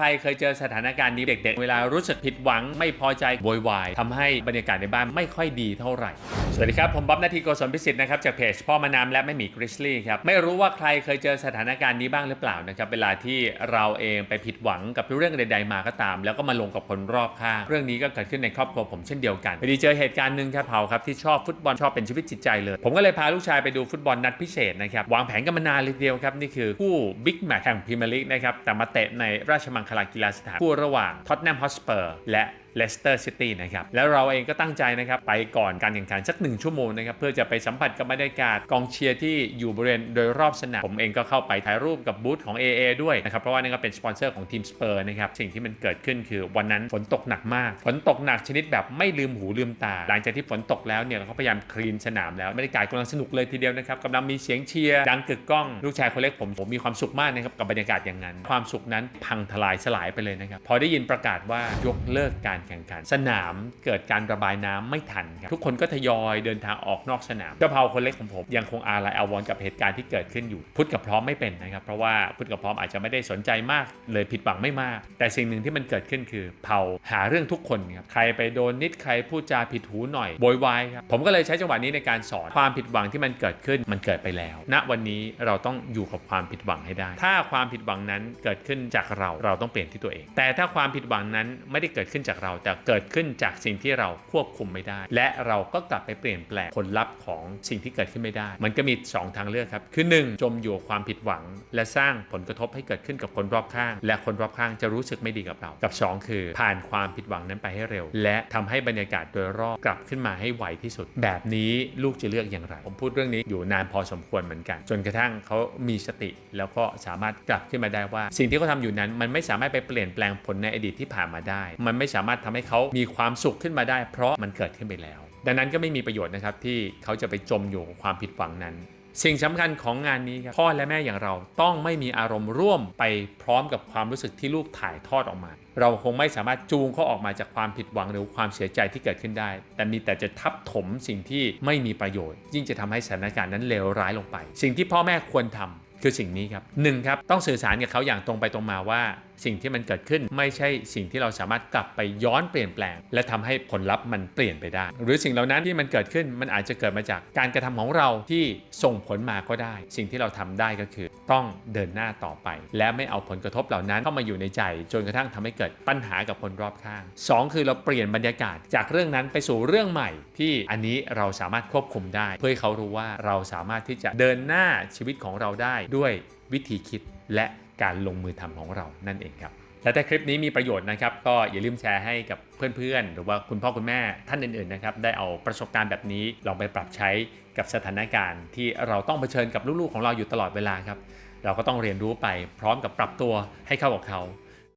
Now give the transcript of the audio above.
ใครเคยเจอสถานการณ์นี้เด็ก ๆ เวลารู้สึกผิดหวังไม่พอใจโวยวายทำให้บรรยากาศในบ้านไม่ค่อยดีเท่าไหร่ สวัสดีครับ ผมบ๊อบนาทีโกศลพิสิทธิ์นะครับจากเพจพ่อมานามและไม่หมีกริซลี่ครับ ไม่รู้ว่าใครเคยเจอสถานการณ์นี้บ้างหรือเปล่านะครับเวลาที่เราเองไปผิดหวังกับเรื่องใด ๆ มาก็ตาม แล้วก็มาลงกับคนรอบข้าง เรื่องนี้ก็เกิดขึ้นในครอบครัวผมเช่นเดียวกันพอดีเจอเหตุการณ์หนึ่งครับเผาครับที่ชอบฟุตบอลชอบเป็นชีวิตจิตใจเลย ผมก็เลยพาลูกชายไปดูฟุตบอลนัดพิเศษนะครับวางแผนกันมานานเลยเดียวครับนี่คือคู่บิ๊กแมตช์แห่งพรีเมียร์ลีกนะครับแต่มาเตะในราชมังคลากีฬาสถานคู่ระหว่างท็อตแนมฮอสเปอร์และ เลสเตอร์ซิตี้นะครับแล้วเราเองก็ตั้งใจนะครับไปก่อนการแข่งขันสักหนึ่งชั่วโมงนะครับเพื่อจะไปสัมผัสกับบรรยากาศกองเชียร์ที่อยู่บริเวณโดยรอบสนามผมเองก็เข้าไปถ่ายรูปกับบูธของ AA ด้วยนะครับเพราะว่านี่ก็เป็นสปอนเซอร์ของทีมสเปอร์นะครับสิ่งที่มันเกิดขึ้นคือวันนั้นฝนตกหนักมาก ฝนตกหนักชนิดแบบไม่ลืมหูลืมตา หลังจากที่ฝนตกแล้วเนี่ยเราก็พยายามคลีนสนามแล้วบรรยากาศกำลังสนุกเลยทีเดียวนะครับกำลังมีเสียงเชียร์ดังกึกก้องลูกชายคนเล็กผมผมมีความสุขมากนะครับกับบรรยากาศอย่างนั้น ความสุขนั้นพังทลายสลายไปเลยนะครับพอได้ยินประกาศว่ายกเลิกการแข่งขัน สนามเกิดการระบายน้ำไม่ทันครับทุกคนก็ทยอยเดินทางออกนอกสนามเจ้าเผาคนเล็กของผม ยังคงอาลัยอาวรณ์กับเหตุการณ์ที่เกิดขึ้นอยู่ พุทธกับพร้อมไม่เป็นนะครับ เพราะว่าพุทธกับพร้อมอาจจะไม่ได้สนใจมาก เลยผิดหวังไม่มาก แต่สิ่งหนึ่งที่มันเกิดขึ้นคือเผาหาเรื่องทุกคนครับใครไปโดนนิดใครพูดจาผิดหูหน่อยโวยวายครับผมก็เลยใช้จังหวะนี้ในการสอนความผิดหวังที่มันเกิดขึ้นมันเกิดไปแล้ว ณวันนี้เราต้องอยู่กับความผิดหวังให้ได้ ถ้าความผิดหวังนั้นเกิดขึ้นจากเราเราต้องเปลี่ยนที่ตัวเอง แต่ถ้าความผิดหวังนั้นไม่ได้เกิดขึ้นจากเราแต่เกิดขึ้นจากสิ่งที่เราควบคุมไม่ได้ และเราก็กลับไปเปลี่ยนแปลงผลลัพธ์ของสิ่งที่เกิดขึ้นไม่ได้ มันก็มี 2 ทางเลือกครับ คือ 1 จมอยู่ความผิดหวัง และสร้างผลกระทบให้เกิดขึ้นกับคนรอบข้าง และคนรอบข้างจะรู้สึกไม่ดีกับเรา กับ 2 คือ ผ่านความผิดหวังนั้นไปให้เร็ว และทำให้บรรยากาศโดยรอบกลับขึ้นมาให้ไวที่สุด แบบนี้ลูกจะเลือกอย่างไร ผมพูดเรื่องนี้อยู่นานพอสมควรเหมือนกัน จนกระทั่งเขามีสติ แล้วก็สามารถกลับขึ้นมาได้ว่า สิ่งที่เขาทำอยู่นั้นมันไม่สามารถไปเปลี่ยนแปลงผลในอดีตที่ผ่านมาได้ มันไม่สามารถทำให้เขามีความสุขขึ้นมาได้ เพราะมันเกิดขึ้นไปแล้ว ดังนั้นก็ไม่มีประโยชน์นะครับที่เขาจะไปจมอยู่กับความผิดหวังนั้น สิ่งสำคัญของงานนี้ครับพ่อและแม่อย่างเราต้องไม่มีอารมณ์ร่วมไปพร้อมกับความรู้สึกที่ลูกถ่ายทอดออกมา เราคงไม่สามารถจูงเขาออกมาจากความผิดหวังหรือความเสียใจที่เกิดขึ้นได้ แต่มีแต่จะทับถมสิ่งที่ไม่มีประโยชน์ ยิ่งจะทำให้สถานการณ์นั้นเลวร้ายลงไป สิ่งที่พ่อแม่ควรทำคือสิ่งนี้ครับหนึ่งครับต้องสื่อสารกับเขาอย่างตรงไปตรงมาว่า สิ่งที่มันเกิดขึ้นไม่ใช่สิ่งที่เราสามารถกลับไปย้อนเปลี่ยนแปลง และทำให้ผลลัพธ์มันเปลี่ยนไปได้ หรือสิ่งเหล่านั้นที่มันเกิดขึ้นมันอาจจะเกิดมาจากการกระทำของเราที่ส่งผลมาก็ได้ สิ่งที่เราทำได้ก็คือ ต้องเดินหน้าต่อไป และไม่เอาผลกระทบเหล่านั้นเข้ามาอยู่ในใจ จนกระทั่งทำให้เกิดปัญหากับคนรอบข้างสองคือเราเปลี่ยนบรรยากาศจากเรื่องนั้นไปสู่เรื่องใหม่ ที่อันนี้เราสามารถควบคุมได้ เพื่อให้เขารู้ว่าเราสามารถที่จะเดินหน้าชีวิตของเราได้ด้วยวิธีคิดและ การลงมือทำของเรานั่นเองครับและถ้าคลิปนี้มีประโยชน์นะครับ ก็อย่าลืมแชร์ให้กับเพื่อนๆ หรือว่าคุณพ่อคุณแม่ท่านอื่นๆนะครับได้เอาประสบการณ์แบบนี้ลองไปปรับใช้กับสถานการณ์ ที่เราต้องเผชิญกับลูกๆของเราอยู่ตลอดเวลาครับ เราก็ต้องเรียนรู้ไปพร้อมกับปรับตัวให้เข้ากับเขา